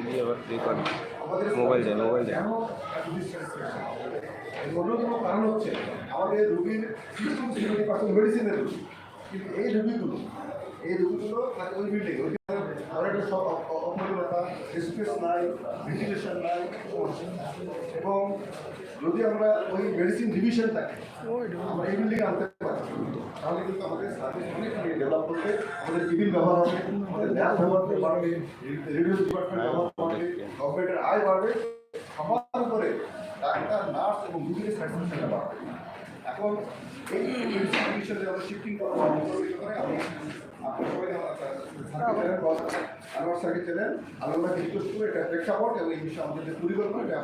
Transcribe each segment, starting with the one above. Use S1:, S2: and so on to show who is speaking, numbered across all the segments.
S1: দিয়ে আবার ইয়ে করে মোবাইল যায় মোবাইল
S2: এর অন্যতম কারণ হচ্ছে আমাদের রোগীর মেডিসিনের রোগী কিন্তু এই রোগীগুলো এই রোগীগুলো মানে ওই বিল্ডিং আমাদের একটা অপরিণতা স্পেস নাই ভেন্টিলেশন নাই এবং যদি আমরা ওই মেডিসিন ডিভিশনটাকে আমরা এই বিল্ডিংয়ে আনতে তাহলে কিন্তু আমাদের সার্ভিস অনেক ডেভেলপ করবে আমাদের টিভির ব্যবহার হবে আমাদের ল্যাব ব্যবহার বাড়বে রেডিও ডিপার্টমেন্ট ব্যবহার বাড়বে গভর্নমেন্টের আয় বাড়বে। সবার উপরে ডাক্তার নার্স এবং রুগীর স্যাটিসফ্যাকশনটা বাড়বে। এখন এই ডিভিশনে আমরা শিফটিং করা। আমি আনোয়ার স্যারকে চেনেন এটা প্রেক্ষাপট এবং এই বিষয়ে আমাদের যে পরিকল্পনা, এটা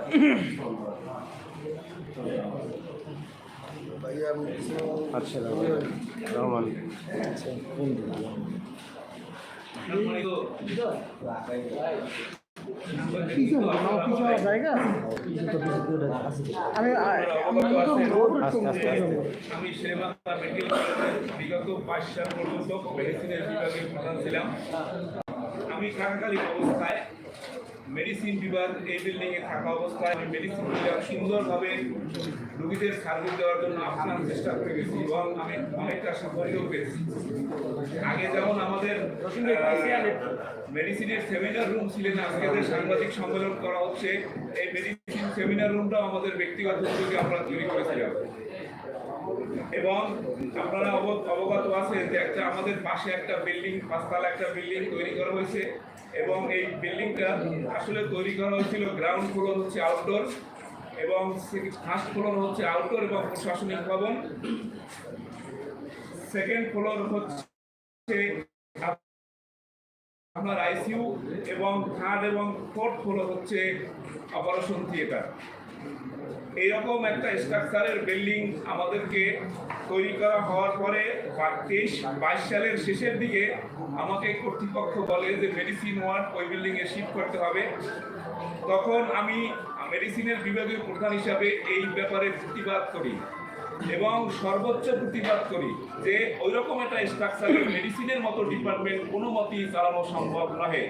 S1: আচ্ছা রহমান।
S3: আমি
S4: শেরেবাংলা মেডিকেল বিগত বাইশ সাল পর্যন্ত মেডিসিনের বিভাগে প্রধান ছিলাম। আমি থাকাকালীন অবস্থায় মেডিসিন বিভাগ এই বিল্ডিংয়ে থাকা অবস্থায় আমি মেডিসিন বিভাগ সুন্দরভাবে রোগীদের সার্ভিস দেওয়ার জন্য আপ্রাণ চেষ্টা করে গেছি এবং আমি অনেকটা সাফল্যও পেয়েছি। আগে যেমন আমাদের মেডিসিনের সেমিনার রুম ছিলেন, আজকে যে সাংবাদিক সম্মেলন করা হচ্ছে, এই মেডিসিন সেমিনার রুমটাও আমাদের ব্যক্তিগত উদ্যোগে আমরা তৈরি করেছিলাম। এবং আপনারা অব- অবগত আছেন যে একটা আমাদের পাশে একটা বিল্ডিং, পাঁচতলা একটা বিল্ডিং তৈরি করা হয়েছে এবং এই বিল্ডিংটা আসলে তৈরি করা হয়েছিল গ্রাউন্ড ফ্লোর হচ্ছে আউটডোর এবং ফার্স্ট ফ্লোর হচ্ছে আউটডোর এবং প্রশাসনিক ভবন। সেকেন্ড ফ্লোর হচ্ছে আপনার আইসিইউ এবং থার্ড এবং ফোর্থ ফ্লোর হচ্ছে অপারেশন থিয়েটার এইরকম একটা স্ট্রাকচারের বিল্ডিং আমাদেরকে তৈরি করা হওয়ার পরে তেইশ বাইশ সালের শেষের দিকে আমাকে কর্তৃপক্ষ বলে যে মেডিসিন ওয়ার্ড ওই বিল্ডিংয়ে শিফট করতে হবে। তখন আমি মেডিসিনের বিভাগীয় প্রধান হিসাবে এই ব্যাপারে প্রতিবাদ করি। এবং সর্বোচ্চ প্রতিবাদ করি যে ওই রকম একটা স্ট্রাকচারের মেডিসিনের মতো ডিপার্টমেন্ট কোনো মতেই চালানো সম্ভব নহে।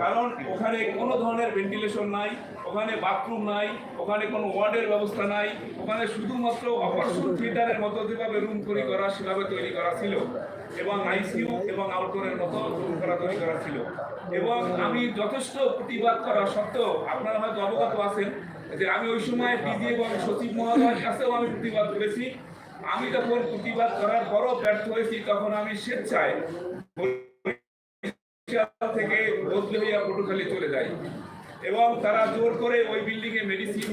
S4: কারণ ওখানে কোনো ধরনের ভেন্টিলেশন নাই, ওখানে বাথরুম নাই, ওখানে কোনো ওয়ার্ডের ব্যবস্থা নাই, ওখানে শুধুমাত্র অপারেশন থিয়েটারের মতো যেভাবে রুম তৈরি করা, সেভাবে তৈরি করা ছিল। এবং আইসিইউ এবং আউটডোরের মতো রুম করা তৈরি করা ছিল। এবং আমি যথেষ্ট প্রতিবাদ করা সত্ত্বেও, আপনারা হয়তো অবগত আছেন যে আমি ওই সময় ডিজি এবং সচিব মহোদয়ের কাছেও আমি প্রতিবাদ করেছি। আমি যখন প্রতিবাদ করার পরও ব্যর্থ হয়েছি, তখন আমি স্বেচ্ছায় থেকে বদলে হইয়া পটুখালী চলে যাই। এবং তারা জোর করে ওই বিল্ডিংয়ে মেডিসিন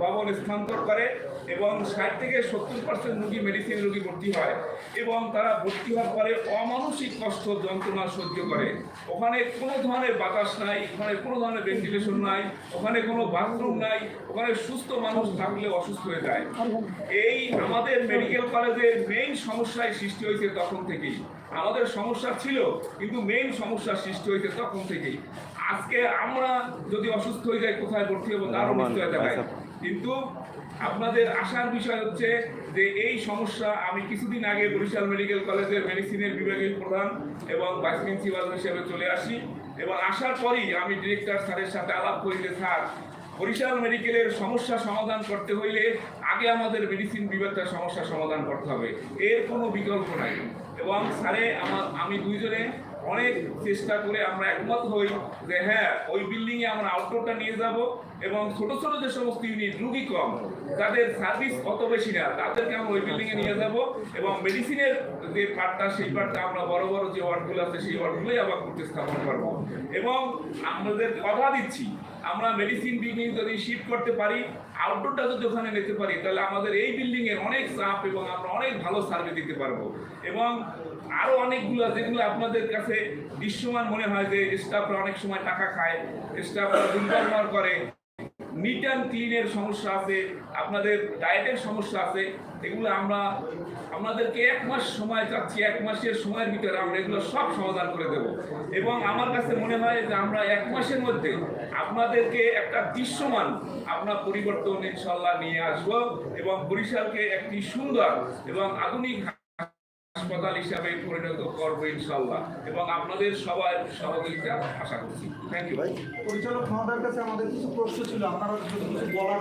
S4: ভবন স্থানান্তর করে এবং ষাট থেকে সত্তর পার্সেন্ট রুগী মেডিসিন রুগী ভর্তি হয় এবং তারা ভর্তি হওয়ার পরে অমানসিক কষ্ট, যন্ত্রণা সহ্য করে। ওখানে কোনো ধরনের বাতাস নাই, ওখানে কোনো ধরনের ভেন্টিলেশন নাই, ওখানে কোনো বাথরুম নাই, ওখানে সুস্থ মানুষ থাকলে অসুস্থ হয়ে যায়। এই আমাদের মেডিকেল কলেজের মেইন সমস্যায় সৃষ্টি হয়েছে তখন থেকেই। আমাদের সমস্যা ছিল কিন্তু মেইন সমস্যা সৃষ্টি হয়েছে তখন থেকেই। আজকে আমরা যদি অসুস্থ হয়ে যাই কোথায় ভর্তি হব? তারও নিশ্চয়তা নাই।
S1: আচ্ছা।
S4: কিন্তু আপনাদের আসার বিষয় হচ্ছে যে এই সমস্যা আমি কিছুদিন আগে বরিশাল মেডিকেল কলেজের মেডিসিনের বিভাগীয় প্রধান এবং ভাইস প্রিন্সিপাল হিসেবে চলে আসি। এবং আসার পরই আমি ডিরেক্টর স্যারের সাথে আলাপ করি যে স্যার বরিশাল মেডিকেলের সমস্যা সমাধান করতে হইলে আগে আমাদের মেডিসিন বিভাগটার সমস্যা সমাধান করতে হবে। এর কোনো বিকল্প নাই। এবং স্যারে আমার, আমি দুইজনে অনেক চেষ্টা করে আমরা একমত হই যে হ্যাঁ ওই বিল্ডিংয়ে আমরা আউটডোরটা নিয়ে যাব এবং ছোট ছোট যে সমস্ত ইউনিট রুগী কম, যাদের সার্ভিস অত বেশি না, তাদেরকে আমরা ওই বিল্ডিংয়ে নিয়ে যাব এবং মেডিসিনের যে পার্টটা সেই পার্টটা আমরা বড় বড় যে ওয়ার্ডগুলো আছে, সেই ওয়ার্ডগুলোই আবার করতে স্থাপন করব। এবং আমাদের কথা দিচ্ছি আমরা মেডিসিন বিল্ডিং যদি শিফট করতে পারি আউটডোরটা যদি ওখানে নিতে পারি, তাহলে আমাদের এই বিল্ডিংয়ের অনেক চাপ এবং আমরা অনেক ভালো সার্ভিস দিতে পারব। এবং আরও অনেকগুলো যেগুলো আপনাদের কাছে দৃশ্যমান মনে হয় যে স্টাফরা অনেক সময় টাকা খায় স্টাফরা দুর্ব্যবহার করে। নিট অ্যান্ড ক্লিনের সমস্যা আছে, আপনাদের ডায়েটের সমস্যা আছে, এগুলো আমরা, আপনাদেরকে এক মাস সময় চাচ্ছি, এক মাসের সময়ের ভিতরে আমরা এগুলো সব সমাধান করে দেব। এবং আমার কাছে মনে হয় যে আমরা এক মাসের মধ্যে আপনাদেরকে একটা দৃশ্যমান আপনার পরিবর্তন ইনশাল্লাহ নিয়ে আসব এবং বরিশালকে একটি সুন্দর এবং আধুনিক হাসপাতাল হিসাবে পরিণত করব ইনশাল্লাহ এবং আপনাদের সবার সহযোগিতা আশা করছি থ্যাংক ইউ ভাই
S3: পরিচালক মহোদয়ের কাছে আমাদের কিছু প্রশ্ন ছিল আপনারা কিছু বলার